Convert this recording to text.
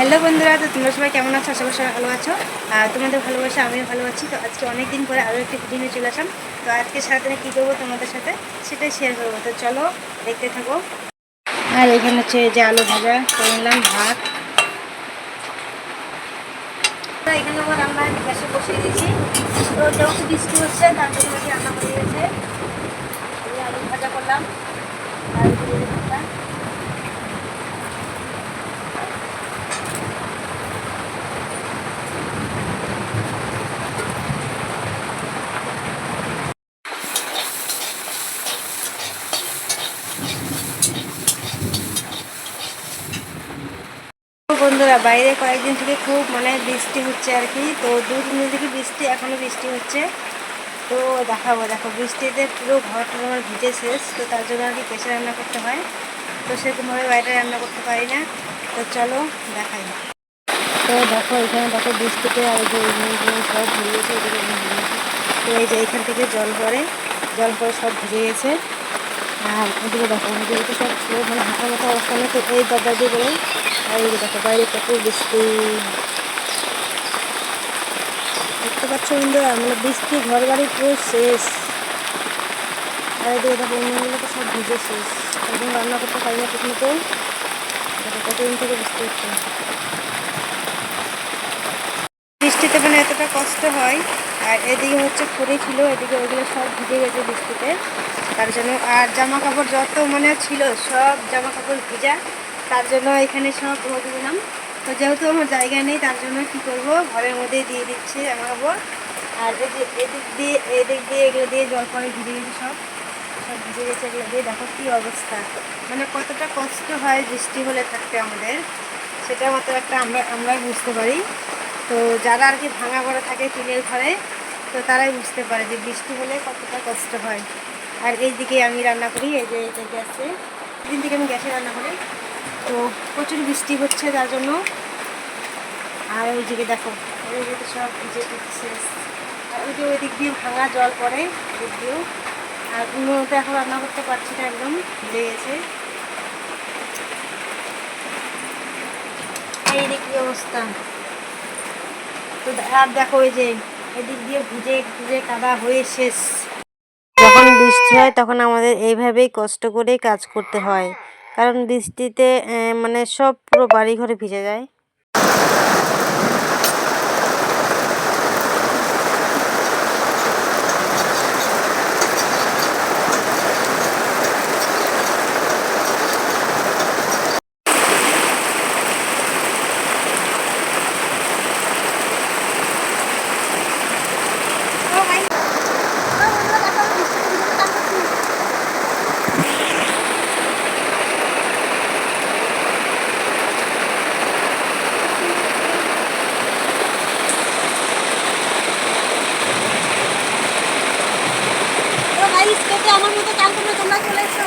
Hello বন্ধুরা, তো তোমরা সবাই কেমন আছো? আশা করি ভালো আছো। তোমাদের ভালোবাসা, আমিও ভালো আছি। তো আজকে অনেক দিন পরে আরও একটি ভিডিও চলে আসলাম। তো আজকে সারাদিনে কী করব তোমাদের সাথে সেটাই শেয়ার করব। তো চলো, দেখতে থাকো। আর এখানে হচ্ছে যে আলু ভাজা, করে নিলাম ভাত। এখানে আমার রান্না গ্যাসে বসিয়ে দিয়েছি। তো যেহেতু বৃষ্টি হচ্ছে, তার জন্য গেছে এই আলু ভাজা করলাম আর এদিকে ভাতটা। তো বন্ধুরা, বাইরে কয়েকদিন থেকে খুব মানে বৃষ্টি হচ্ছে আর কি। তো দু তিন দিন থেকে বৃষ্টি এখনও বৃষ্টি হচ্ছে। তো দেখাবো, দেখো, বৃষ্টিতে পুরো ঘরটা আমার ভিজে শেষ। তো তার জন্য আর কি গ্যাসে রান্না করতে হয়। তো সেরকমভাবে বাইরে রান্না করতে পারি না। তো চলো, দেখাই। তো দেখো, এখানে দেখো বৃষ্টিতে আর যে সব ভিজে গেছে এদিকে ভিজে গেছে। তো এই যে এখান থেকে জল পড়ে, জল পরে সব ভিজে গেছে। আর ওদিকে দেখো ওদিকে সব পুরো মানে হাঁটার মতো অবস্থা তো এই দরজা দিয়ে আর দেখো বাইরে কত বৃষ্টি দেখতে পাচ্ছ বন্ধুরা মানে বৃষ্টি ঘর বাড়ি পুরো শেষ আর এদিকে দেখো অন্যগুলো তো সব ভিজে শেষ এখন রান্না করতে পারি না ঠিক দেখো কতদিন থেকে বৃষ্টি হচ্ছে বৃষ্টিতে মানে এতটা কষ্ট হয়, আর এদিকে হচ্ছে ফুড়ি ছিল, এদিকে ওইগুলো সব ভিজে গেছে বৃষ্টিতে। তার জন্য আর জামা কাপড় যত মানে ছিল, সব জামা কাপড় ভিজা। তার জন্য এখানে সব রোদে দিলাম। তো যেহেতু আমার জায়গা নেই, তার জন্য কি করব? ঘরের মধ্যেই দিয়ে দিচ্ছি জামা কাপড় আর এই এদিক দিয়ে এদিক দিয়ে এগুলো দিয়ে জল পরে ভিজে গেছে সব। সব ভিজে গেছে এগুলো দিয়ে। দেখো কী অবস্থা। মানে কতটা কষ্ট হয় বৃষ্টি হলে থাকতে আমাদের। সেটা মাত্র একটা আমরা আমরাই বুঝতে পারি। তো যারা আর কি ভাঙা পড়ে থাকে টিনের ঘরে, তো তারাই বুঝতে পারে যে বৃষ্টি হলে কতটা কষ্ট হয়। আর এই দিকে আমি রান্না করি, এই যে এটা গ্যাসে। দিন থেকে আমি গ্যাসে রান্না করি। তো প্রচুর বৃষ্টি হচ্ছে তার জন্য। আর ওই দিকে দেখো ওই দিকে সব ভিজে দিচ্ছে। আর ওই যে ওই দিক দিয়ে ভাঙা জল পড়ে দিক দিয়েও। আর উনুনতে এখন রান্না করতে পারছি না একদম ভুলে গেছে। এইদিকই কি অবস্থা। তো আর দেখো ওই যে, এদিক দিয়ে ভিজে ভিজে কাদা হয়ে শেষ। যখন বৃষ্টি হয়, তখন আমাদের এইভাবেই কষ্ট করেই কাজ করতে হয়। কারণ বৃষ্টিতে মানে সব পুরো বাড়ি ঘরে ভিজে যায় তো গাইস কে কে আমার মতো কাল তোমরা চলে এসো।